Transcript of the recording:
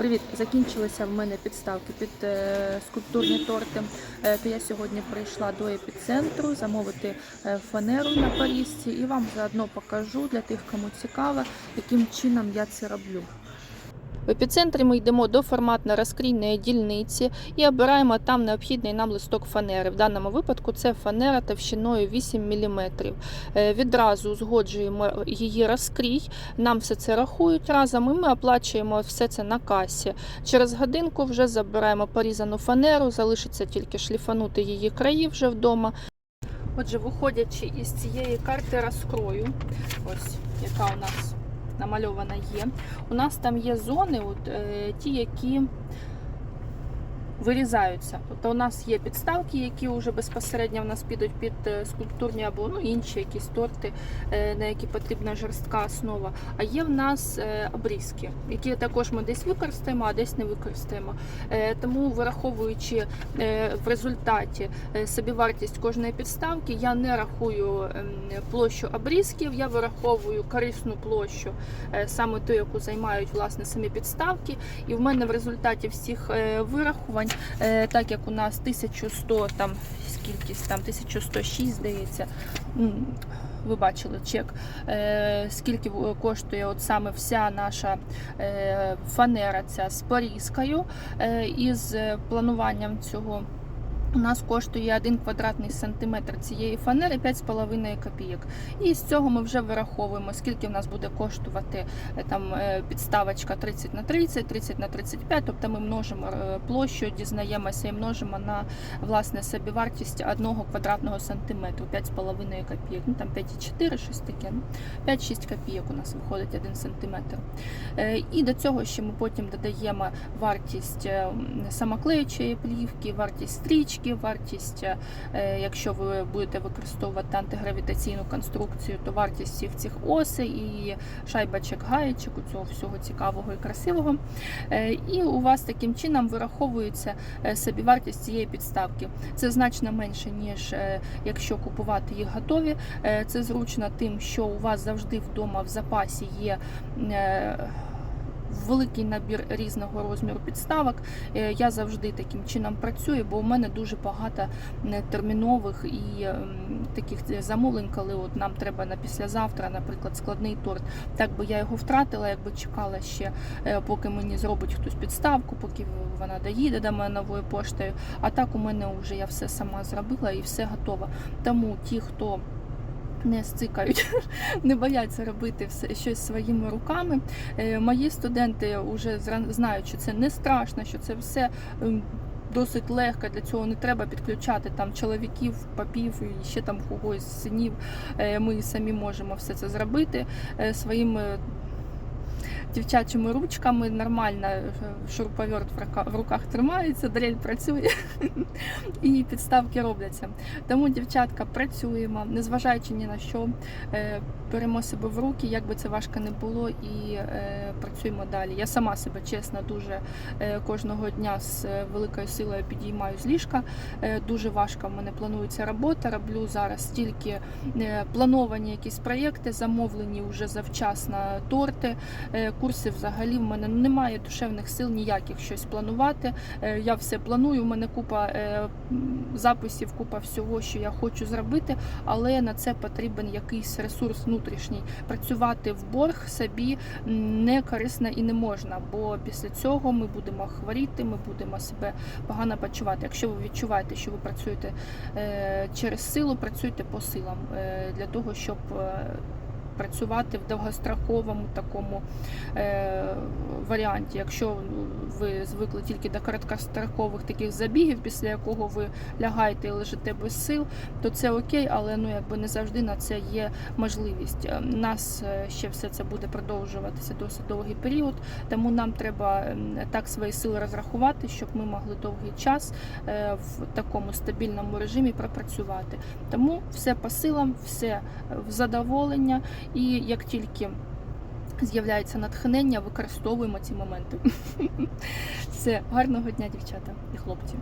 Привіт! Закінчилися в мене підставки під е, скульптурні торти. Е, то я сьогодні прийшла до епіцентру замовити е, фанеру на Парісці і вам заодно покажу для тих, кому цікаво, яким чином я це роблю. В епіцентрі ми йдемо до форматно-розкрійної дільниці і обираємо там необхідний нам листок фанери. В даному випадку це фанера товщиною 8 мм. Відразу узгоджуємо її розкрій, нам все це рахують разом, і ми оплачуємо все це на касі. Через годинку вже забираємо порізану фанеру, залишиться тільки шліфанути її краї вже вдома. Отже, виходячи із цієї карти розкрою, ось яка у нас намальована є. У нас там є зони, от, е, ті, які вирізаються. Тобто у нас є підставки, які вже безпосередньо в нас підуть під е, скульптурні або ну, інші якісь торти, е, на які потрібна жорстка основа. А є в нас е, обрізки, які також ми десь використаємо, а десь не використаємо. Тому вираховуючи в результаті собівартість кожної підставки, я не рахую ем, площу обрізків, я вираховую корисну площу, саме ту, яку займають власне самі підставки. І в мене в результаті всіх вирахувань, так як у нас 1100 там скількись там 1106, здається. Ви бачили чек, е, скільки коштує от саме вся наша е, фанера ця з порізкою е, із е, плануванням цього. У нас коштує 1 квадратний сантиметр цієї фанери 5,5 копійок. І з цього ми вже вираховуємо, скільки в нас буде коштувати е, там е, підставочка 30 на 30, 30 на 35. Тобто ми множимо е, площу, дізнаємося і множимо на власне собівартість 1 квадратного сантиметру 5,5 копійок. Ну там 5,4, щось таке. Ну, 5-6 копійок у нас виходить 1 сантиметр. І до цього ще ми потім додаємо вартість самоклеючої плівки, вартість стрічки, вартість, е, якщо ви будете використовувати антигравітаційну конструкцію, то вартість всіх цих осей і шайбочок, гаєчок, у цього всього цікавого і красивого. Е, І у вас таким чином вираховується е, собівартість цієї підставки. Це значно менше, ніж е, якщо купувати їх готові. Е, Це зручно тим, що у вас завжди вдома в запасі є. Е, Великий набір різного розміру підставок. Е, Я завжди таким чином працюю, бо у мене дуже багато е, термінових і ем, таких замовлень, коли от нам треба на післязавтра, наприклад, складний торт. Так би я його втратила, якби чекала ще, е, поки мені зробить хтось підставку, поки вона доїде до мене новою поштою. А так у мене вже я все сама зробила і все готово. Тому ті, хто не стикають, не бояться робити все щось своїми руками. Е, Мої студенти вже знають, що це не страшно, що це все. ем, Досить легко для цього не треба підключати там чоловіків, папів і ще там когось синів. Е, Ми самі можемо все це зробити е, своїми дівчачими ручками. Нормально е, шуруповерт в рука- в руках тримається, дрель працює і підставки робляться. Тому, дівчатка, працюємо, незважаючи ні на що, е, беремо себе в руки, як би це важко не було, і е, працюємо далі. Я сама себе чесно дуже кожного дня з великою силою підіймаю з ліжка. Дуже важко в мене планується робота. Роблю зараз тільки плановані якісь проєкти, замовлені вже завчасно торти. Е, Курси взагалі в мене немає душевних сил ніяких щось планувати. Е, Я все планую. У мене купа е, записів, купа всього, що я хочу зробити, але на це потрібен якийсь ресурс внутрішній. Працювати в борг собі не корисно і не можна, бо після цього ми будемо хворіти, ми будемо себе погано почувати. Якщо ви відчуваєте, що ви працюєте через силу, працюйте по силам для того, щоб. Працювати в довгостроковому такому е, варіанті. Якщо ви звикли тільки до короткострокових таких забігів, після якого ви лягаєте і лежите без сил, то це окей, але ну якби не завжди на це є можливість. Е, Нас е, ще все це буде продовжуватися досить довгий період, тому нам треба так свої сили розрахувати, щоб ми могли довгий час е, в такому стабільному режимі пропрацювати. Тому все по силам, все в задоволення, і як тільки з'являється натхнення, використовуємо ці моменти. Все, гарного дня, дівчата і хлопці.